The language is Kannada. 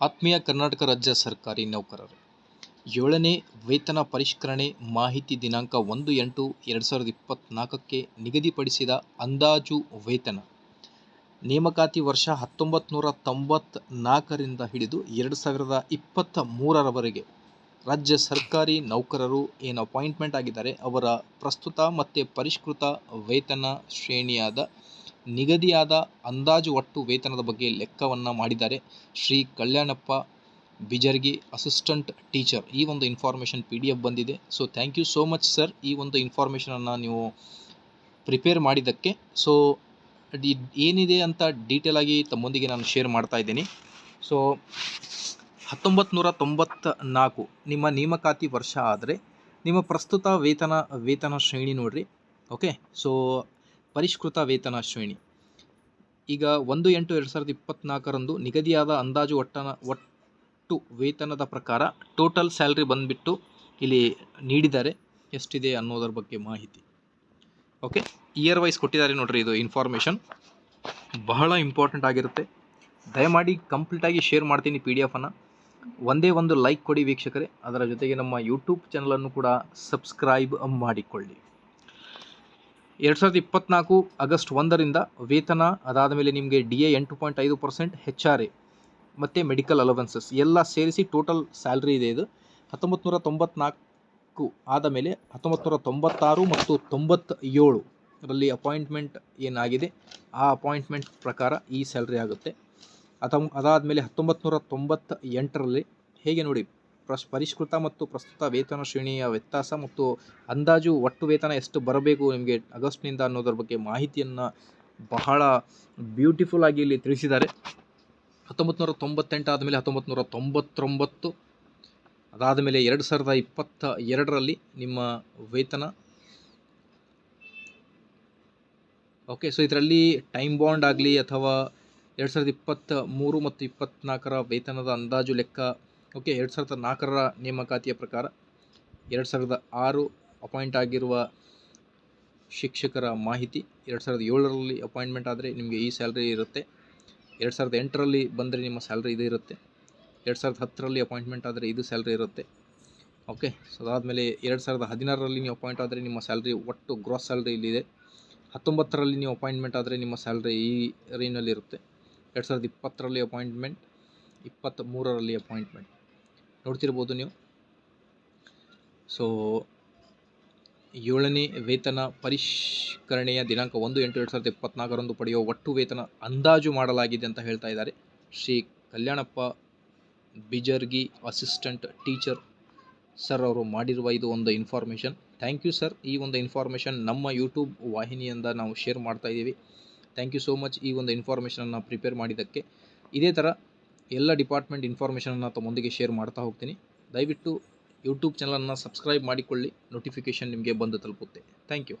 ಆತ್ಮೀಯ ಕರ್ನಾಟಕ ರಾಜ್ಯ ಸರ್ಕಾರಿ ನೌಕರರು. ಏಳನೇ ವೇತನ ಪರಿಷ್ಕರಣೆ ಮಾಹಿತಿ ದಿನಾಂಕ ಒಂದು ಎಂಟು ಎರಡು ಸಾವಿರದ ಇಪ್ಪತ್ತ್ನಾಲ್ಕಕ್ಕೆ ನಿಗದಿಪಡಿಸಿದ ಅಂದಾಜು ವೇತನ. ನೇಮಕಾತಿ ವರ್ಷ ಹತ್ತೊಂಬತ್ತು ನೂರ ತೊಂಬತ್ನಾಲ್ಕರಿಂದ ಹಿಡಿದು ಎರಡು ಸಾವಿರದ ಇಪ್ಪತ್ತ ಮೂರರವರೆಗೆ ರಾಜ್ಯ ಸರ್ಕಾರಿ ನೌಕರರು ಏನು ಅಪಾಯಿಂಟ್ಮೆಂಟ್ ಆಗಿದ್ದಾರೆ ಅವರ ಪ್ರಸ್ತುತ ಮತ್ತು ಪರಿಷ್ಕೃತ ವೇತನ ಶ್ರೇಣಿಯಾದ ನಿಗದಿಯಾದ ಅಂದಾಜು ಒಟ್ಟು ವೇತನದ ಬಗ್ಗೆ ಲೆಕ್ಕವನ್ನು ಮಾಡಿದ್ದಾರೆ. Shri Kalyanappa Bijargi assistant teacher. ಈ ಒಂದು ಇನ್ಫಾರ್ಮೇಷನ್ ಪಿ ಡಿ ಎಫ್ ಬಂದಿದೆ. So, thank you so much sir. ಈ ಒಂದು ಇನ್ಫಾರ್ಮೇಷನನ್ನು ನೀವು ಪ್ರಿಪೇರ್ ಮಾಡಿದ್ದಕ್ಕೆ. ಸೊ ಏನಿದೆ ಅಂತ ಡೀಟೇಲ್ ಆಗಿ ತಮ್ಮೊಂದಿಗೆ ನಾನು ಶೇರ್ ಮಾಡ್ತಾ ಇದ್ದೀನಿ. ಸೊ ಹತ್ತೊಂಬತ್ತು ತೊಂಬತ್ತ ನಾಲ್ಕು ನಿಮ್ಮ ನೇಮಕಾತಿ ವರ್ಷ ಆದರೆ ನಿಮ್ಮ ಪ್ರಸ್ತುತ ವೇತನ ವೇತನ ಶ್ರೇಣಿ ನೋಡಿರಿ. ಓಕೆ? ಸೊ ಪರಿಷ್ಕೃತ ವೇತನ ಶ್ರೇಣಿ. ಈಗ ಒಂದು ಎಂಟು ಎರಡು ಸಾವಿರದ ಇಪ್ಪತ್ತ್ನಾಲ್ಕರಂದು ನಿಗದಿಯಾದ ಅಂದಾಜು ಒಟ್ಟನ, ಒಟ್ಟು ವೇತನದ ಪ್ರಕಾರ ಟೋಟಲ್ ಸ್ಯಾಲ್ರಿ ಬಂದುಬಿಟ್ಟು ಇಲ್ಲಿ ನೀಡಿದ್ದಾರೆ. ಎಷ್ಟಿದೆ ಅನ್ನೋದರ ಬಗ್ಗೆ ಮಾಹಿತಿ. ಓಕೆ ಇಯರ್ ವೈಸ್ ಕೊಟ್ಟಿದ್ದಾರೆ ನೋಡ್ರಿ ಇದು ಇನ್ಫಾರ್ಮೇಷನ್ ಬಹಳ ಇಂಪಾರ್ಟೆಂಟ್ ಆಗಿರುತ್ತೆ. ದಯಮಾಡಿ ಕಂಪ್ಲೀಟಾಗಿ ಶೇರ್ ಮಾಡ್ತೀನಿ ಪಿ ಡಿ ಎಫನ್ನು ಒಂದೇ ಒಂದು ಲೈಕ್ ಕೊಡಿ ವೀಕ್ಷಕರೇ. ಅದರ ಜೊತೆಗೆ ನಮ್ಮ ಯೂಟ್ಯೂಬ್ ಚಾನಲನ್ನು ಕೂಡ ಸಬ್ಸ್ಕ್ರೈಬ್ ಮಾಡಿಕೊಳ್ಳಿ. ಎರಡು ಸಾವಿರದ ಇಪ್ಪತ್ನಾಲ್ಕು ಆಗಸ್ಟ್ ಒಂದರಿಂದ ವೇತನ ಅದಾದ ಮೇಲೆ ನಿಮಗೆ ಡಿ ಎ ಎಂಟು ಪಾಯಿಂಟ್ ಐದು ಪರ್ಸೆಂಟ್ ಹೆಚ್ ಆರ್ ಎ, ಮತ್ತು ಮೆಡಿಕಲ್ ಅಲವೆನ್ಸಸ್ ಎಲ್ಲ ಸೇರಿಸಿ ಟೋಟಲ್ ಸ್ಯಾಲ್ರಿ ಇದೆ ಇದು. ಹತ್ತೊಂಬತ್ತು ನೂರ ತೊಂಬತ್ನಾಲ್ಕು ಆದ ಮೇಲೆ ಹತ್ತೊಂಬತ್ತು ನೂರ ತೊಂಬತ್ತಾರು ಮತ್ತು ತೊಂಬತ್ತ ಏಳು ರಲ್ಲಿ ಅಪಾಯಿಂಟ್ಮೆಂಟ್ ಏನಾಗಿದೆ, ಆ ಅಪಾಯಿಂಟ್ಮೆಂಟ್ ಪ್ರಕಾರ ಈ ಸ್ಯಾಲ್ರಿ ಆಗುತ್ತೆ. ಅದಾದ ಮೇಲೆ ಹತ್ತೊಂಬತ್ತು ನೂರ ತೊಂಬತ್ತ ಎಂಟರಲ್ಲಿ ಹೇಗೆ ನೋಡಿ ಪ್ರಸ್, ಪರಿಷ್ಕೃತ ಮತ್ತು ಪ್ರಸ್ತುತ ವೇತನ ಶ್ರೇಣಿಯ ವ್ಯತ್ಯಾಸ ಮತ್ತು ಅಂದಾಜು ಒಟ್ಟು ವೇತನ ಎಷ್ಟು ಬರಬೇಕು ನಿಮಗೆ ಆಗಸ್ಟ್ನಿಂದ ಅನ್ನೋದ್ರ ಬಗ್ಗೆ ಮಾಹಿತಿಯನ್ನು ಬಹಳ ಬ್ಯೂಟಿಫುಲ್ ಆಗಿ ಇಲ್ಲಿ ತಿಳಿಸಿದ್ದಾರೆ. ಹತ್ತೊಂಬತ್ತು ನೂರ ತೊಂಬತ್ತೆಂಟು ಆದಮೇಲೆ ಹತ್ತೊಂಬತ್ತು ನೂರ ತೊಂಬತ್ತೊಂಬತ್ತು ಅದಾದ ಮೇಲೆ ಎರಡು ಸಾವಿರದ ಇಪ್ಪತ್ತ ಎರಡರಲ್ಲಿ ನಿಮ್ಮ ವೇತನ. ಓಕೆ ಸೊ ಇದರಲ್ಲಿ ಟೈಮ್ ಬಾಂಡ್ ಆಗಲಿ ಅಥವಾ ಎರಡು ಸಾವಿರದ ಇಪ್ಪತ್ತ ಮೂರು ಮತ್ತು ಇಪ್ಪತ್ತ್ನಾಲ್ಕರ ವೇತನದ ಅಂದಾಜು ಲೆಕ್ಕ ಓಕೆ, ಎರಡು ಸಾವಿರದ ನಾಲ್ಕರ ನೇಮಕಾತಿಯ ಪ್ರಕಾರ ಎರಡು ಸಾವಿರದ ಆರು ಅಪಾಯಿಂಟ್ ಆಗಿರುವ ಶಿಕ್ಷಕರ ಮಾಹಿತಿ ಎರಡು ಸಾವಿರದ ಏಳರಲ್ಲಿ ಅಪಾಯಿಂಟ್ಮೆಂಟ್ ಆದರೆ ನಿಮಗೆ ಈ ಸ್ಯಾಲ್ರಿ ಇರುತ್ತೆ. ಎರಡು ಸಾವಿರದ ಎಂಟರಲ್ಲಿ ಬಂದರೆ ನಿಮ್ಮ ಸ್ಯಾಲ್ರಿ ಇದು ಇರುತ್ತೆ. ಎರಡು ಸಾವಿರದ ಹತ್ತರಲ್ಲಿ ಅಪಾಯಿಂಟ್ಮೆಂಟ್ ಆದರೆ ಇದು ಸ್ಯಾಲ್ರಿ ಇರುತ್ತೆ. ಓಕೆ, ಸೊ ಅದಾದಮೇಲೆ ಎರಡು ಸಾವಿರದ ಹದಿನಾರರಲ್ಲಿ ನೀವು ಅಪಾಯಿಂಟ್ ಆದರೆ ನಿಮ್ಮ ಸ್ಯಾಲ್ರಿ ಒಟ್ಟು ಗ್ರಾಸ್ ಸ್ಯಾಲ್ರಿ ಇಲ್ಲಿದೆ. ಹತ್ತೊಂಬತ್ತರಲ್ಲಿ ನೀವು ಅಪಾಯಿಂಟ್ಮೆಂಟ್ ಆದರೆ ನಿಮ್ಮ ಸ್ಯಾಲ್ರಿ ಈ ರೇಂಜಲ್ಲಿ ಇರುತ್ತೆ. ಎರಡು ಸಾವಿರದ ಇಪ್ಪತ್ತರಲ್ಲಿ ಅಪಾಯಿಂಟ್ಮೆಂಟ್ ಇಪ್ಪತ್ತ ಮೂರರಲ್ಲಿ ಅಪಾಯಿಂಟ್ಮೆಂಟ್. ನೋಡ್ತಿರ್ಬೋದು ನೀವು. ಸೊ ಏಳನೇ ವೇತನ ಪರಿಷ್ಕರಣೆಯ ದಿನಾಂಕ ಒಂದು ಎಂಟು ಎರಡು ಸಾವಿರದ ಇಪ್ಪತ್ನಾಲ್ಕರಂದು ಪಡೆಯುವ ಒಟ್ಟು ವೇತನ ಅಂದಾಜು ಮಾಡಲಾಗಿದೆ ಅಂತ ಹೇಳ್ತಾ ಇದ್ದಾರೆ. Shri Kalyanappa Bijargi assistant teacher sir ಅವರು ಮಾಡಿರುವ ಇದು ಒಂದು ಇನ್ಫಾರ್ಮೇಷನ್. Thank you sir. ಈ ಒಂದು ಇನ್ಫಾರ್ಮೇಷನ್ ನಮ್ಮ ಯೂಟ್ಯೂಬ್ ವಾಹಿನಿಯಿಂದ ನಾವು ಶೇರ್ ಮಾಡ್ತಾ ಇದ್ದೀವಿ. ಥ್ಯಾಂಕ್ ಯು ಸೋ ಮಚ್ ಈ ಒಂದು ಇನ್ಫಾರ್ಮೇಷನನ್ನು ಪ್ರಿಪೇರ್ ಮಾಡಿದ್ದಕ್ಕೆ. ಇದೇ ಥರ ಎಲ್ಲ ಡಿಪಾರ್ಟ್ಮೆಂಟ್ ಇನ್ಫಾರ್ಮೇಷನನ್ನು ತಮ್ಮೊಂದಿಗೆ ಶೇರ್ ಮಾಡ್ತಾ ಹೋಗ್ತೀನಿ. ದಯವಿಟ್ಟು ಯೂಟ್ಯೂಬ್ ಚಾನಲನ್ನು ಸಬ್ಸ್ಕ್ರೈಬ್ ಮಾಡಿಕೊಳ್ಳಿ. ನೋಟಿಫಿಕೇಷನ್ ನಿಮಗೆ ಬಂದು ತಲುಪುತ್ತೆ. Thank you